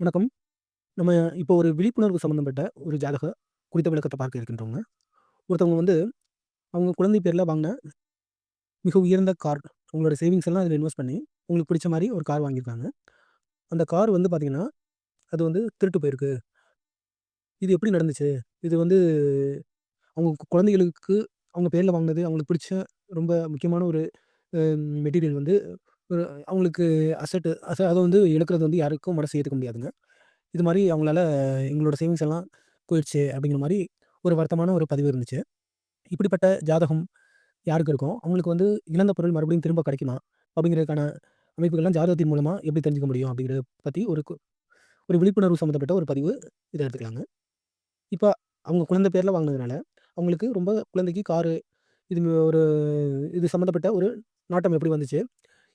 வணக்கம். நம்ம இப்போ ஒரு விழிப்புணர்வு சம்மந்தப்பட்ட ஒரு ஜாதக குறித்த விளக்கத்தை பார்க்க இருக்கின்றவங்க ஒருத்தவங்க வந்து அவங்க குழந்தை பேரில் வாங்கின மிக உயர்ந்த கார். அவங்களோட சேவிங்ஸ் எல்லாம் அதில் இன்வெஸ்ட் பண்ணி, உங்களுக்கு பிடிச்ச மாதிரி ஒரு கார் வாங்கியிருக்காங்க. அந்த கார் வந்து பார்த்திங்கன்னா அது வந்து திருட்டு போயிருக்கு. இது எப்படி நடந்துச்சு? இது வந்து அவங்க குழந்தைகளுக்கு அவங்க பேரில் வாங்கினது அவங்களுக்கு பிடிச்ச ரொம்ப முக்கியமான ஒரு மெட்டீரியல் வந்து ஒரு அவங்களுக்கு அசெட் அச அதை வந்து இழக்கிறது வந்து யாருக்கும் மனசு ஏத்துக்க முடியாதுங்க. இது மாரி அவங்களால எங்களோட சேவிங்ஸ் எல்லாம் போயிடுச்சு அப்படிங்கிற மாரி ஒரு வருத்தமான ஒரு பதிவு இருந்துச்சு. இப்படிப்பட்ட ஜாதகம் யாருக்கு இருக்கோ, அவங்களுக்கு வந்து இழந்த பொருள் மறுபடியும் திரும்ப கிடைக்குமா? அப்படிங்கிறதுக்கான அமைப்புகள்லாம் ஜாதகத்தின் மூலமா எப்படி தெரிஞ்சுக்க முடியும்? அப்படிங்கிறத பத்தி ஒரு கு ஒரு விழிப்புணர்வு சம்மந்தப்பட்ட ஒரு பதிவு. இத எடுத்துக்கலாங்க. இப்ப அவங்க குழந்தை பேர்ல வாங்குனதுனால, அவங்களுக்கு ரொம்ப குழந்தைக்கு காரு, இது ஒரு இது சம்மந்தப்பட்ட ஒரு நாட்டம் எப்படி வந்துச்சு?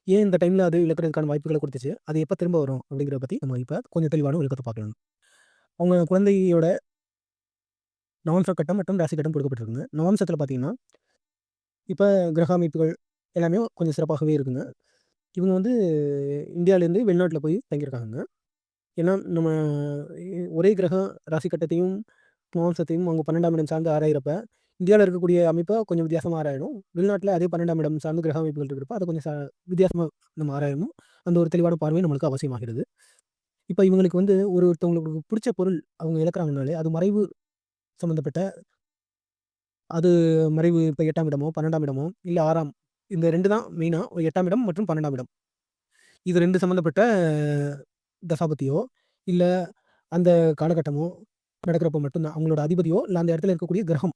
ஏன் இந்த டைமில் அது இழக்கிறதுக்கான வாய்ப்புகளை கொடுத்துச்சு அது எப்போ திரும்ப வரும்? அப்படிங்கிறத பற்றி நம்ம இப்போ கொஞ்சம் தெளிவான விளக்கத்தை பார்க்கணும் அவங்க குழந்தையோட நவம்ச கட்டம் மற்றும் ராசி கட்டம் கொடுக்கப்பட்டிருக்குங்க. நவம்சத்தில் பார்த்தீங்கன்னா, இப்போ கிரக அமைப்புகள் எல்லாமே கொஞ்சம் சிறப்பாகவே இருக்குங்க. இவங்க வந்து இந்தியாவிலேருந்து வெளிநாட்டில் போய் தங்கியிருக்காங்க ஏன்னா, நம்ம ஒரே கிரகம் ராசி கட்டத்தையும், மாம்சத்தையும் அவங்க 12ஆம் இடம் சார்ந்து ஆராயிறப்ப, இந்தியாவில் இருக்கக்கூடிய அமைப்பை கொஞ்சம் வித்தியாசமாக ஆராயணும். வெளிநாட்டில் அதே 12ஆம் இடம் சார்ந்து கிரக அமைப்புகள் இருக்கிறப்ப, அதை கொஞ்சம் ச வித்தியாசமாக நம்ம ஆராயணும். அந்த ஒரு தெளிவான பார்வை நம்மளுக்கு அவசியமாகிறது. இப்போ இவங்களுக்கு வந்து ஒரு ஒருத்தவங்களுக்கு பிடிச்ச பொருள் அவங்க இழக்கிறாங்கனாலே, அது மறைவு சம்மந்தப்பட்ட அது மறைவு இப்போ எட்டாம் இடமோ, 12ஆம் இடமோ, இல்லை ஆறாம் இந்த ரெண்டு தான் மெயினாக ஒரு எட்டாம் இடம் மற்றும் 12ஆம் இடம். இது ரெண்டு சம்மந்தப்பட்ட தசாபத்தியோ இல்லை அந்த காலகட்டமோ நடக்கிறப்ப மட்டும் தான் அவங்களோட அதிபதியோ, இல்லை அந்த இடத்துல இருக்கக்கூடிய கிரகம்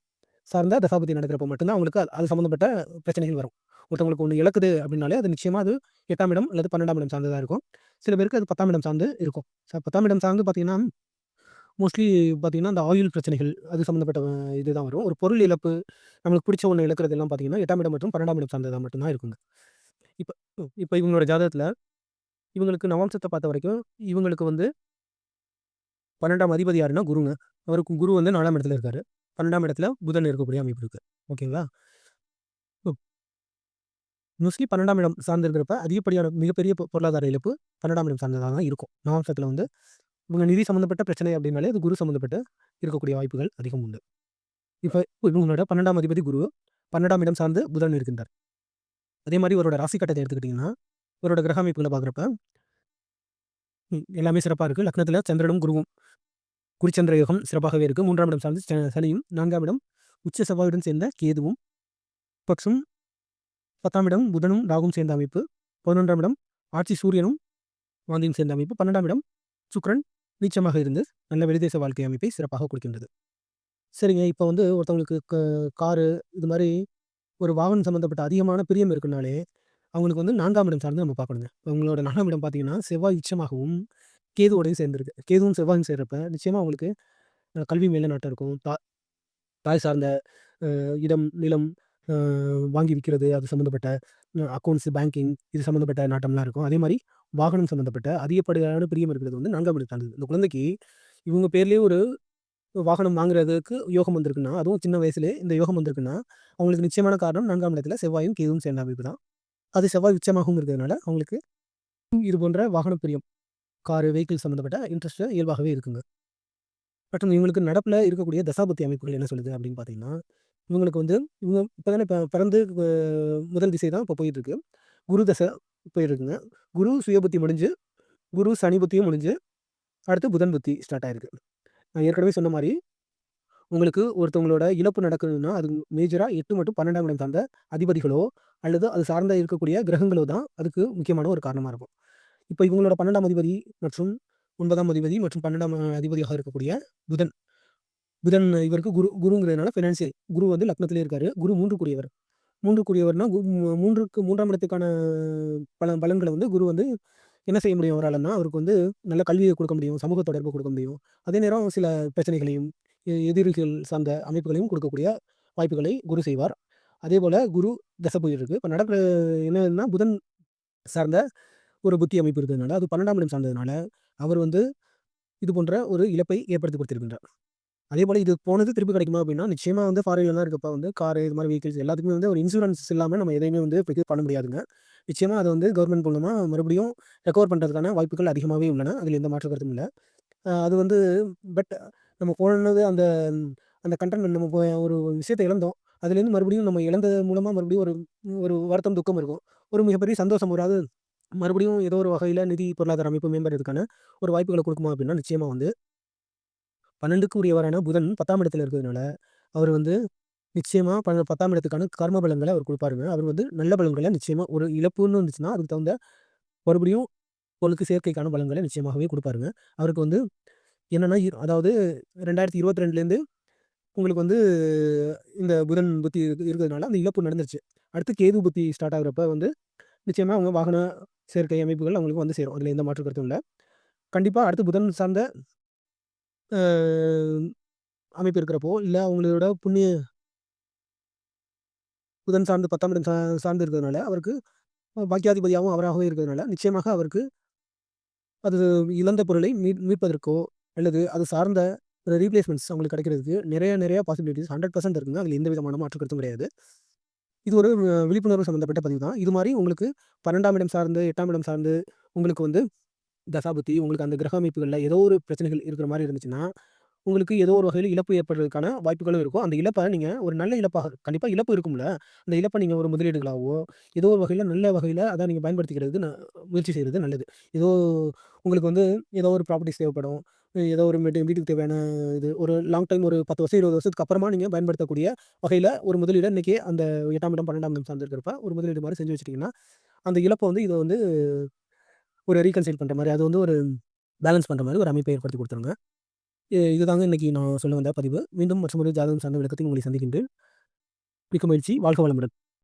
சார்ந்த தசாபதி நடக்கிறப்ப மட்டும் தான் அவங்களுக்கு அது சம்மந்தப்பட்ட பிரச்சனைகள் வரும். ஒருத்தவங்களுக்கு ஒன்று இழக்குது அப்படின்னாலே, அது நிச்சயமாக அது எட்டாம் இடம் அல்லது 12ஆம் இடம் சார்ந்ததாக இருக்கும். சில பேருக்கு அது 10ஆம் இடம் சார்ந்து இருக்கும். சார் பத்தாம் இடம் சார்ந்து பார்த்தீங்கன்னா, மோஸ்ட்லி பார்த்தீங்கன்னா, அந்த ஆயுள் பிரச்சனைகள் அது சம்மந்தப்பட்ட இதுதான் வரும். ஒரு பொருள் இழப்பு, நம்மளுக்கு பிடிச்ச ஒன்று இழக்கிறது எல்லாம் பார்த்தீங்கன்னா, எட்டாம் இடம் மற்றும் 12ஆம் இடம் சார்ந்ததாக மட்டும் தான் இருக்குங்க. இப்போ இப்போ இவங்களோட ஜாதகத்தில் இவங்களுக்கு நவம்சத்தை பார்த்த வரைக்கும், இவங்களுக்கு வந்து 12ஆம் அதிபதி யாருன்னா குருங்க. அவருக்கு குரு வந்து நாலாம் இடத்துல இருக்காரு. 12ஆம் இடத்துல புதன் இருக்கக்கூடிய அமைப்பு இருக்கு. ஓகேங்களா? மோஸ்ட்லி 12ஆம் இடம் சார்ந்து இருக்கிறப்ப, அதிகப்படியான மிகப்பெரிய பொருளாதார இழப்பு 12ஆம் இடம் சார்ந்ததாக தான் இருக்கும். நவம்சத்தில வந்து இவங்க நிதி சம்மந்தப்பட்ட பிரச்சனை அப்படின்னாலே, அது குரு சம்மந்தப்பட்டு இருக்கக்கூடிய வாய்ப்புகள் அதிகம் உண்டு. இப்போ இவங்களோட 12ஆம் அதிபதி குரு, 12ஆம் இடம் சார்ந்து புதன் இருக்கின்றார். அதே மாதிரி இவரோட ராசி கட்டத்தை எடுத்துக்கிட்டிங்கன்னா இவரோட கிரக அமைப்புகளை பார்க்குறப்ப ம் எல்லாமே சிறப்பாக இருக்குது லக்னத்தில் சந்திரனும், குருவும் குருச்சந்திர யோகம் சிறப்பாகவே இருக்கும் மூன்றாம் இடம் சார்ந்து சனியும், நான்காம் இடம் உச்ச செவ்வாயுடன் சேர்ந்த கேதுவும், பக்ஸும் 10ஆம் இடம் புதனும், ராகும் சேர்ந்த அமைப்பு. 11ஆம் இடம் ஆட்சி சூரியனும், வாந்தியும் சேர்ந்த அமைப்பு. 12ஆம் இடம் சுக்கிரன் நீச்சமாக இருந்து, நல்ல வெளிதேச வாழ்க்கை அமைப்பை சிறப்பாக கொடுக்கின்றது. சரிங்க. இப்போ வந்து ஒருத்தவங்களுக்கு க காரு இது மாதிரி ஒரு வாகனம் சம்மந்தப்பட்ட அதிகமான பிரியம் இருக்குனாலே, அவங்களுக்கு வந்து நான்காம் இடம் சார்ந்து நம்ம பார்க்கணுங்க. அவங்களோட நான்காம் இடம் பார்த்தீங்கன்னா, செவ்வாய் உச்சமாகவும், கேதுவோடையும் சேர்ந்துருக்கு கேதுவும் செவ்வாயும் சேர்றப்ப, நிச்சயமாக அவங்களுக்கு கல்வி மேல நாட்டம் இருக்கும். தா தாய் சார்ந்த இடம், நிலம் வாங்கி விற்கிறது அது சம்மந்தப்பட்ட அக்கௌண்ட்ஸ் பேங்கிங் இது சம்மந்தப்பட்ட நாட்டம்லாம் இருக்கும். அதே மாதிரி வாகனம் சம்மந்தப்பட்ட அதிகப்படியான பிரியம் இருக்கிறது வந்து 4ஆம் இடம் இந்த குழந்தைக்கு இவங்க பேர்லேயே ஒரு வாகனம் வாங்குறதுக்கு யோகம் வந்திருக்குன்னா, அதுவும் சின்ன வயசுலேயே இந்த யோகம் வந்திருக்குன்னா, அவங்களுக்கு நிச்சயமான காரணம் நான்காம் இடத்துல செவ்வாயும், கேதுவும் சேர்ந்த அமைப்பு தான். அது செவ்வாய் உச்சமாகவும் இருக்கிறதுனால, அவங்களுக்கு இது போன்ற வாகன பிரியம், காரு, வெஹிக்கிள் சம்மந்தப்பட்ட இன்ட்ரெஸ்ட் இயல்பாகவே இருக்குங்க. மற்றும் இவங்களுக்கு நடப்பில் இருக்கக்கூடிய தசாபத்தி அமைப்புகள் என்ன சொல்லுது அப்படின்னு பார்த்தீங்கன்னா, இவங்களுக்கு வந்து இவங்க இப்போ தானே பிறந்து முதல் திசை தான் இப்போ போயிட்டுருக்கு. குரு தசை போயிருக்குங்க. குரு சுயபுத்தி முடிஞ்சு, குரு சனி புத்தியும் முடிஞ்சு, அடுத்து புதன் புத்தி ஸ்டார்ட் ஆயிருக்கு. நான் ஏற்கனவே சொன்ன மாதிரி உங்களுக்கு ஒருத்தவங்களோட இழப்பு நடக்குதுன்னா, அது மேஜராக எட்டு மட்டும் பன்னெண்டாம் இடம் சார்ந்த அதிபதிகளோ, அல்லது அது சார்ந்த இருக்கக்கூடிய கிரகங்களோ தான் அதுக்கு முக்கியமான ஒரு காரணமாக இருக்கும். இப்போ இவங்களோட 12ஆம் அதிபதி மற்றும் ஒன்பதாம் அதிபதி மற்றும் 12ஆம் அதிபதியாக இருக்கக்கூடிய புதன். புதன் இவருக்கு குரு குருங்கிறதுனால ஃபினான்சியல் குரு வந்து லக்னத்திலே இருக்காரு. குரு மூன்று கூடியவர். மூன்று கூடியவர்னா, கு 3க்கு 3ஆம் இடத்துக்கான பல பலன்களை வந்து குரு வந்து என்ன செய்ய முடியும் அவராலன்னா, அவருக்கு வந்து நல்ல கல்வியை கொடுக்க முடியும், சமூக தொடர்பு கொடுக்க முடியும். அதே நேரம் சில பிரச்சனைகளையும், எதிரிகள் சார்ந்த அமைப்புகளையும் கொடுக்கக்கூடிய வாய்ப்புகளை குரு செய்வார். அதே போல் குரு தசை போயிருக்கு. இப்ப நடக்கிற என்னன்னா, புதன் சார்ந்த ஒரு புத்தி அமைப்பு இருக்கிறதுனால, அது 12ஆம் இடம் சார்ந்ததுனால, அவர் வந்து இது போன்ற ஒரு இழப்பை ஏற்படுத்தி கொடுத்திருக்கின்றார். அதேபோல இது போனது திருப்பி கிடைக்குமா அப்படின்னா, நிச்சயமாக வந்து ஃபாரின்லலாம் இருக்கப்போ வந்து காரு இது மாதிரி வெஹிக்கிள்ஸ் எல்லாத்துக்குமே வந்து ஒரு இன்சூரன்ஸ் இல்லாமல் நம்ம எதையுமே வந்து இப்போதைக்கு பண்ண முடியாதுங்க. நிச்சயமாக அதை வந்து கவர்மெண்ட் மூலமாக மறுபடியும் ரெக்கவர் பண்ணுறதுக்கான வாய்ப்புகள் அதிகமாகவே உள்ளன. அதில் எந்த மாற்று கருத்தும் இல்லை அது வந்து பட் நம்ம போனது அந்த அந்த கன்டென்ட் நம்ம ஒரு விஷயத்தை இழந்தோம். அதுலேருந்து மறுபடியும் நம்ம இழந்தது மூலமாக மறுபடியும் ஒரு ஒரு வருத்தம், துக்கம் இருக்கும். ஒரு மிகப்பெரிய சந்தோஷம் வராது. மறுபடியும் ஏதோ ஒரு வகையில் நிதி பொருளாதார அமைப்பு மேம்படுறதுக்கான ஒரு வாய்ப்புகளை கொடுக்குமா அப்படின்னா, நிச்சயமாக வந்து 12க்கு உரியவரான புதன் 10ஆம் இடத்துல இருக்கிறதுனால, அவர் வந்து நிச்சயமாக ப 10ஆம் இடத்துக்கான கர்ம பலங்களை அவர் கொடுப்பாருங்க அவர் வந்து நல்ல பலன்களை நிச்சயமாக ஒரு இழப்புன்னு வந்துச்சுன்னா, அதுக்கு தகுந்த மறுபடியும் உங்களுக்கு சேர்க்கைக்கான பலன்களை நிச்சயமாகவே கொடுப்பாருங்க அவருக்கு வந்து என்னென்னா அதாவது ரெண்டாயிரத்தி இருபத்தி ரெண்டுலேருந்து உங்களுக்கு வந்து இந்த புதன் புத்தி இருக்கிறதுனால அந்த இழப்பு நடந்துருச்சு. அடுத்து கேது புத்தி ஸ்டார்ட் ஆகுறப்ப வந்து நிச்சயமாக அவங்க வாகன சேர்க்கை அமைப்புகள் அவங்களுக்கு வந்து சேரும். அதில் எந்த மாற்று கருத்தும் இல்லை கண்டிப்பாக அடுத்து புதன் சார்ந்த அமைப்பு இருக்கிறப்போ, இல்லை அவங்களோட புண்ணிய புதன் சார்ந்து 10ஆம் இடம் சார்ந்து இருக்கிறதுனால, அவருக்கு பாக்கியாதிபதியாகவும் அவராகவே இருக்கிறதுனால, நிச்சயமாக அவருக்கு அது இழந்த பொருளை மீட் மீட்பதற்கோ, அல்லது அது சார்ந்த ரீப்ளேஸ்மெண்ட்ஸ் அவங்களுக்கு கிடைக்கிறதுக்கு நிறைய நிறைய பாசிபிலிட்டிஸ் ஹண்ட்ரட் பர்சன்ட் இருக்குங்க. அதில் எந்த விதமான மாற்று கருத்தும் கிடையாது. இது ஒரு விழிப்புணர்வு சம்மந்தப்பட்ட பதிவு தான். இது மாதிரி உங்களுக்கு 12ஆம் இடம் சார்ந்து, எட்டாம் இடம் சார்ந்து உங்களுக்கு வந்து தசாபுத்தி, உங்களுக்கு அந்த கிரக அமைப்புகளில் ஏதோ ஒரு பிரச்சனைகள் இருக்கிற மாதிரி இருந்துச்சுன்னா, உங்களுக்கு ஏதோ ஒரு வகையில் இழப்பு ஏற்படுறதுக்கான வாய்ப்புகளும் இருக்கும். அந்த இழப்பை நீங்கள் ஒரு நல்ல இழப்பாக கண்டிப்பாக இழப்பு இருக்கும்ல. அந்த இழப்பை நீங்கள் ஒரு முதலீடுகளாகவோ ஏதோ ஒரு வகையில் நல்ல வகையில் அதை நீங்கள் பயன்படுத்திக்கிறதுக்கு முயற்சி செய்கிறது நல்லது. ஏதோ உங்களுக்கு வந்து ஏதோ ஒரு ப்ராப்பர்ட்டிஸ் தேவைப்படும். ஏதோ ஒரு வீட்டுக்கு தேவையான இது ஒரு லாங் டைம் ஒரு 10 வருஷம், 20 வருஷத்துக்கு அப்புறமா நீங்கள் பயன்படுத்தக்கூடிய வகையில் ஒரு முதலீடு இன்றைக்கி அந்த எட்டாம் இடம், 12ஆம் இடம் இருக்கிறப்ப ஒரு முதலீடு மாதிரி செஞ்சு வச்சிட்டிங்கன்னா அந்த இழப்பை வந்து இதை வந்து ஒரு ரீகன்சைல் பண்ணுற மாதிரி அது வந்து ஒரு பேலன்ஸ் பண்ணுற மாதிரி ஒரு அமைப்பை ஏற்படுத்தி கொடுத்துருங்க இதுதாங்க இன்னைக்கு நான் சொல்ல வந்த பதிவு. மீண்டும் மற்றொரு ஜாதகம் சார்ந்த விளக்கத்தில் உங்களை சந்திக்கின்றேன். மிக்க மகிழ்ச்சி. வாழ்க வளமுடன்.